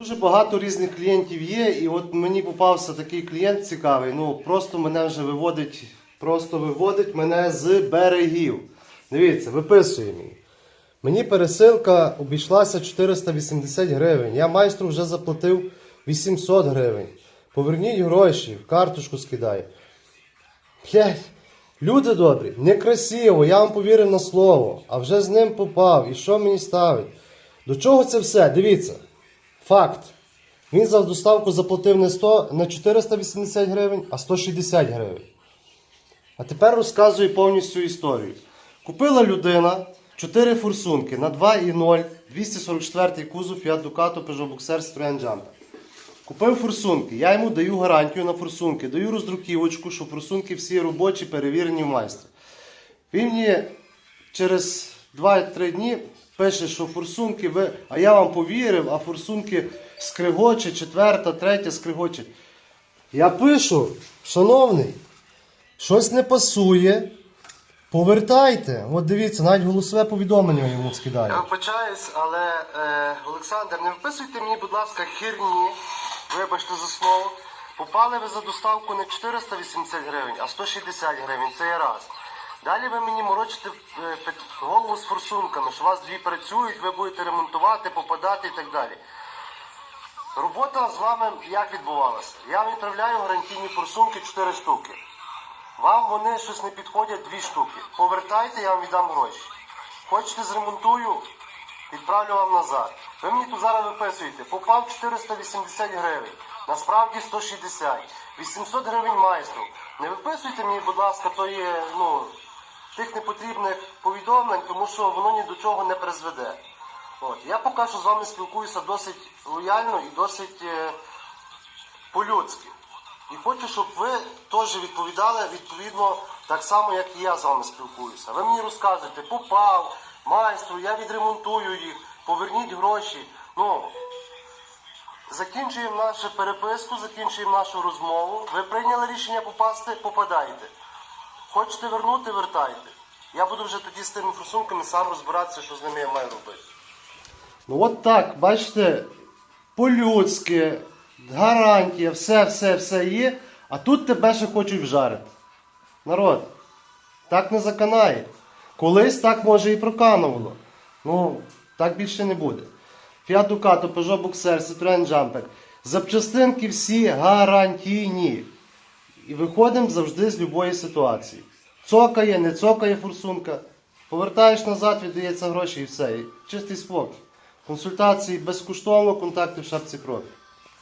Дуже багато різних клієнтів є, і от мені попався такий клієнт цікавий. Ну просто мене вже виводить, просто виводить мене з берегів. Дивіться, виписує мені. Мені пересилка обійшлася 480 гривень. Я майстру вже заплатив 800 гривень. Поверніть гроші, карточку. Блядь, люди добрі, некрасиво, я вам повірив на слово, а вже з ним попав. І що мені ставить? До чого це все? Дивіться. Факт. Він за доставку заплатив не 100, не 480 гривень, а 160 гривень. А тепер розказую повністю історію. Купила людина 4 форсунки на 2,0, 244 кузов Fiat Ducato Peugeot Boxer Citroen Jumper. Купив форсунки, я йому даю гарантію на форсунки, даю роздруківочку, що форсунки всі робочі, перевірені в майстра. Він мені через 2-3 дні пише, що форсунки ви. А я вам повірив, а форсунки скригоче, четверта, третя скригоче. Я пишу, шановний, щось не пасує. Повертайте. От дивіться, навіть голосове повідомлення йому скидаю. Я вибачаюсь, але е, Олександр, не вписуйте мені, будь ласка, херні. Вибачте за слово. Попали ви за доставку не 480 гривень, а 160 гривень. Це є раз. Далі ви мені морочите е, голову з форсунками, що вас дві працюють, ви будете ремонтувати, попадати і так далі. Робота з вами як відбувалася? Я відправляю гарантійні форсунки 4 штуки. Вам вони щось не підходять дві штуки. Повертайте, я вам віддам гроші. Хочете зремонтую, відправлю вам назад. Ви мені тут зараз виписуєте, попав 480 гривень, насправді 160, 800 гривень майстру. Не виписуйте мені, будь ласка, тої, ну, тих непотрібних повідомлень, тому що воно ні до чого не призведе. От. Я поки що з вами спілкуюся досить лояльно і досить е, по-людськи. І хочу, щоб ви теж відповідали відповідно так само, як і я з вами спілкуюся. Ви мені розказуєте, попав, майстру, я відремонтую їх, поверніть гроші. Ну, закінчуємо нашу переписку, закінчуємо нашу розмову. Ви прийняли рішення попасти, попадайте. Хочете вернути, вертайте. Я буду вже тоді з тими форсунками сам розбиратися, що з ними я маю робити. Ну от так, бачите, по-людськи, гарантія, все, все, все є, а тут тебе ще хочуть вжарити. Народ, так не заканає. Колись так може і проканувало. Ну, так більше не буде. Fiat Ducato, Peugeot Boxer, Citroen Jumper. Запчастинки всі гарантійні. І виходимо завжди з будь-якої ситуації. Цокає, не цокає форсунка. Повертаєш назад, віддається гроші і все. Чистий спокій. Консультації безкоштовно, контакти в шапці профі.